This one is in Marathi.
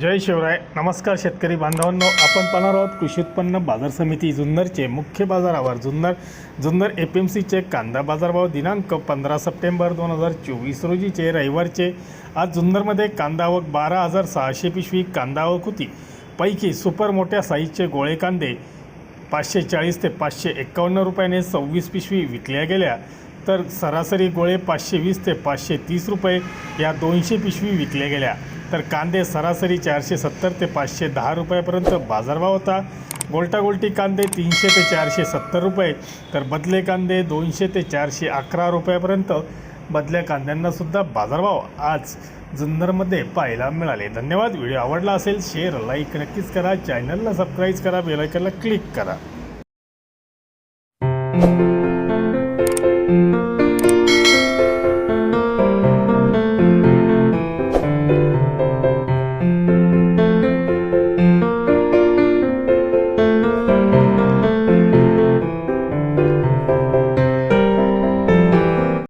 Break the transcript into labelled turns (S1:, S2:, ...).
S1: जय शिवराय. नमस्कार शेतकरी बांधवांनो. आपण पाहणार आहोत कृषी उत्पन्न बाजार समिती जुन्नरचे मुख्य बाजारावर. जुन्नर जुन्नर एफ एम सीचे कांदा बाजारभाव दिनांक पंधरा सप्टेंबर दोन हजार चोवीस रोजीचे. रविवारचे आज जुन्नरमध्ये कांदा आवक बारा हजार सहाशे पिशवी कांदा आवक होती. पैकी सुपर मोठ्या साईजचे गोळे कांदे पाचशे चाळीस ते पाचशे एकावन्न रुपयाने सव्वीस पिशवी विकल्या गेल्या. तर सरासरी गोळे पाचशे वीस ते पाचशे तीस रुपये या दोनशे पिशवी विकल्या गेल्या. तर कांदे सरासरी चारशे सत्तर ते पाचशे दहा रुपयापर्यंत बाजारभाव होता. गोलटागोलटी कांदे तीनशे ते चारशे सत्तर रुपये. तर बदले कांदे दोनशे ते चारशे अकरा रुपयापर्यंत बदल्या कांद्यांनासुद्धा बाजारभाव आज जुन्नरमध्ये पाहायला मिळाले. धन्यवाद. व्हिडिओ आवडला असेल शेअर लाईक नक्कीच करा. चॅनलला सबस्क्राईब करा बेलायकनला क्लिक करा. Thank you.